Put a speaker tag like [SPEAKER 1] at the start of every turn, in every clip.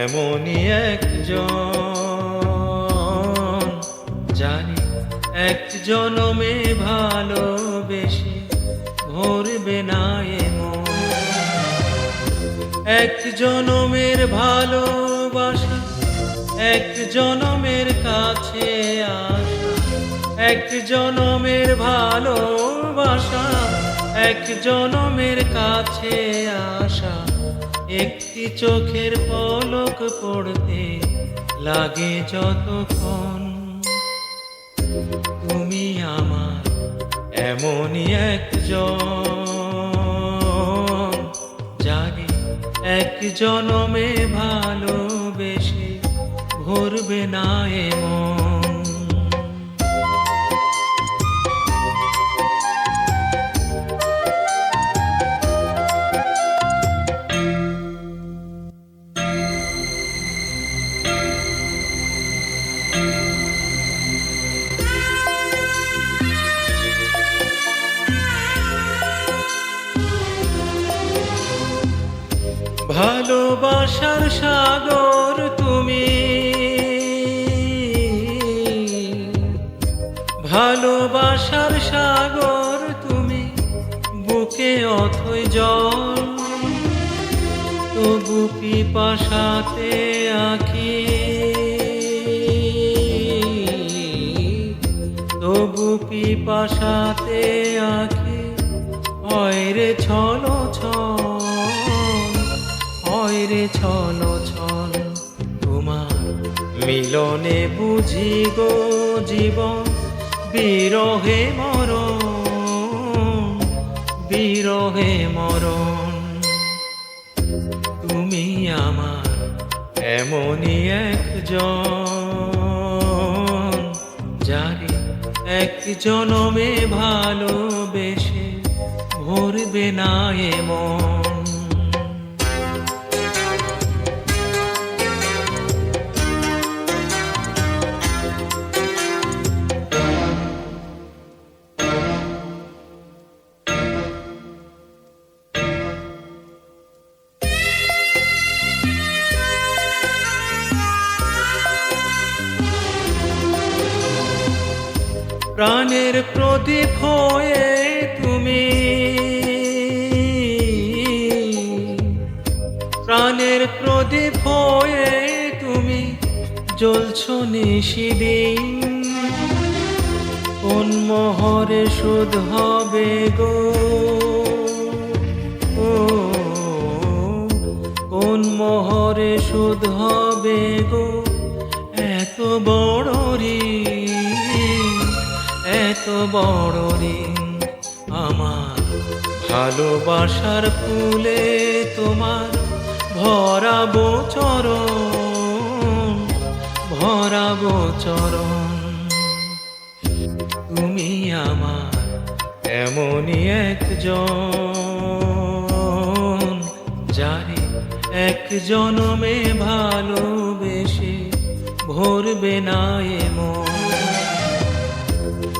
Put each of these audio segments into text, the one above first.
[SPEAKER 1] এমনই একজন জানি এক জনমে ভালোবেসে ভরবে না এমন। এক জনমের ভালোবাসা এক জনমের কাছে আসা এক জনমের ভালোবাসা এক জনমের কাছে আসা। একটি চোখের পলক পড়তে লাগে যতক্ষণ। তুমি আমার এমনই একজন, জানি এক জনমে ভালোবেসে ভরবে না এমন ভালোবাসার সাগর তুমি। ভালোবাসার সাগর তুমি, বুকে অথই জল। তবু পিপাসাতে আখি। তবু পিপাসাতে আখি। হয় রে ছলো ছল ছল ছল তোমার মিলনে বুঝি গো জীবন, বিরহে মরণ বিরহে মরণ। তুমি আমার এমনই একজন জানি এক জনমে ভালোবেসে ভরবে না এমন। প্রাণের প্রদীপ হয়ে তুমি। প্রাণের প্রদীপ হয়ে তুমি জ্বলছ নিশিদিন। কোন মোহরে শুধ হবে গো? কোন মোহরে শুধ হবে গো? এত বড় এত বড় ঋণ আমার ভালোবাসার ফুলে তোমার ভরাবো চরণ ভরাবো চরণ। তুমি আমার এমনই একজন জানি এক জনমে ভালোবেসে ভরবে না এমন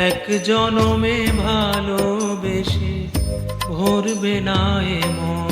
[SPEAKER 1] এক জনমে ভালোবেসে ভরবে না এমন